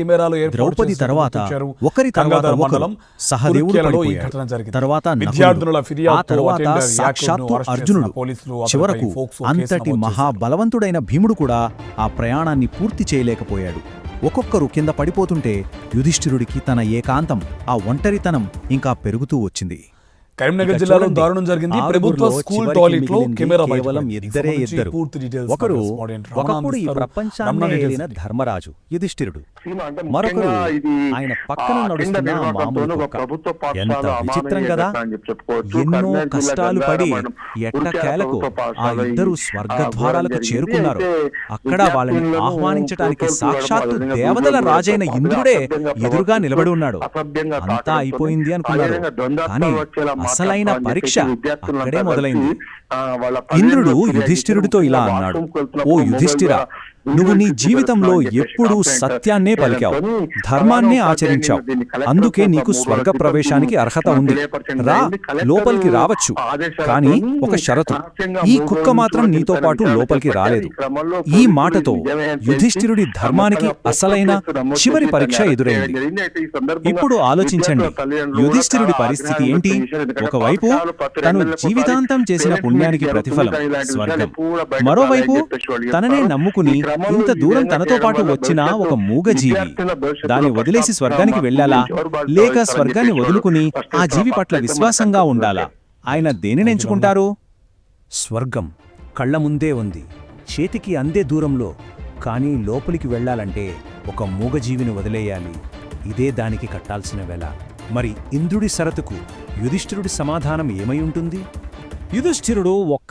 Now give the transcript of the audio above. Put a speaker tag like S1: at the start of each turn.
S1: కెమెరాలు
S2: ద్రౌపది తర్వాత. ఒకరి తర్వాత ఒకరు సహదేవుడు
S1: కురుక్యాలలో ఈ
S2: పడిపోయాడు.
S1: ఘటన జరిగింది.
S2: తర్వాత.
S1: విద్యార్థుల
S2: తర్వాత సాక్షాత్తు అర్జునుడు చివరకు అంతటి మహాబలవంతుడైన భీముడు కూడా ఆ ప్రయాణాన్ని పూర్తి చేయలేకపోయాడు ఒక్కొక్కరు కింద పడిపోతుంటే యుధిష్ఠిరుడికి తన ఏకాంతం ఆ ఒంటరితనం ఇంకా పెరుగుతూ వచ్చింది
S1: కరీంనగర్ జిల్లాలో దారుణం జరిగింది ప్రభుత్వ స్కూల్
S2: టాయిలెట్లో
S1: కెమెరా
S2: కేవలం. ఇద్దరే ఇద్దరు
S1: పూర్తి డీటెయిల్స్
S2: ఒకరు ఒకప్పుడు ఈ. ప్రపంచాన్ని ఏలిన. ధర్మరాజు యుధిష్ఠిరుడు మరొకరు ఆయన పక్కన నడుస్తున్న మామూలు
S3: నిర్వాహకంతోనూ ఒక
S2: కుక్క.
S3: ప్రభుత్వ పాఠశాల
S2: ఎంత విచిత్రం కదా. ఎన్నో కష్టాలు పడి ఎట్టకేలకు
S3: ప్రభుత్వ
S2: ఆ ఇద్దరు స్వర్గద్వారాలకు. చేరుకున్నారు అక్కడ వాళ్ళని ఆహ్వానించడానికి సాక్షాత్తు దేవతల రాజైన ఇంద్రుడే ఎదురుగా నిలబడి ఉన్నాడు అంతా అయిపోయింది అనుకున్నారు కానీ అసలైన పరీక్ష అక్కడే మొదలైంది. ఇంద్రుడు యుధిష్ఠిరుడితో ఇలా అన్నాడు. ఓ యుధిష్ఠిర నువ్వు నీ జీవితంలో ఎప్పుడూ సత్యాన్నే పలికావు. ధర్మాన్నే ఆచరించావు. అందుకే నీకు స్వర్గ ప్రవేశానికి అర్హత ఉంది. రా లోపలికి రావచ్చు. కానీ ఒక షరతు. ఈ కుక్క మాత్రం నీతో పాటు లోపలికి. రాలేదు.
S3: ఈ
S2: మాటతో యుధిష్ఠిరుడి ధర్మానికి అసలైన చివరి పరీక్ష ఎదురైంది. ఇప్పుడు ఆలోచించండి. యుధిష్ఠిరుడి పరిస్థితి ఏంటి? ఒకవైపు తను జీవితాంతం చేసిన పుణ్యానికి ప్రతిఫలం స్వర్గం. మరోవైపు తననే. నమ్ముకుని ఇంత దూరం తనతో పాటు వచ్చిన ఒక మూగజీవి. దాన్ని వదిలేసి స్వర్గానికి
S3: బాధ్యత
S2: లేక స్వర్గాన్ని వదులుకుని ఆ జీవి పట్ల. విశ్వాసంగా ఉండాలా? ఆయన దేనిని ఎంచుకుంటారు?
S4: స్వర్గం కళ్ళ ముందే ఉంది. చేతికి అందే దూరంలో కానీ లోపలికి వెళ్ళాలంటే ఒక మూగజీవిని వదిలేయాలి. ఇదే దానికి కట్టాల్సిన వెల. మరి ఇంద్రుడి సరతుకు యుధిష్ఠిరుడి సమాధానం ఏమై ఉంటుంది?
S2: యుధిష్ఠిరుడు ఒక్క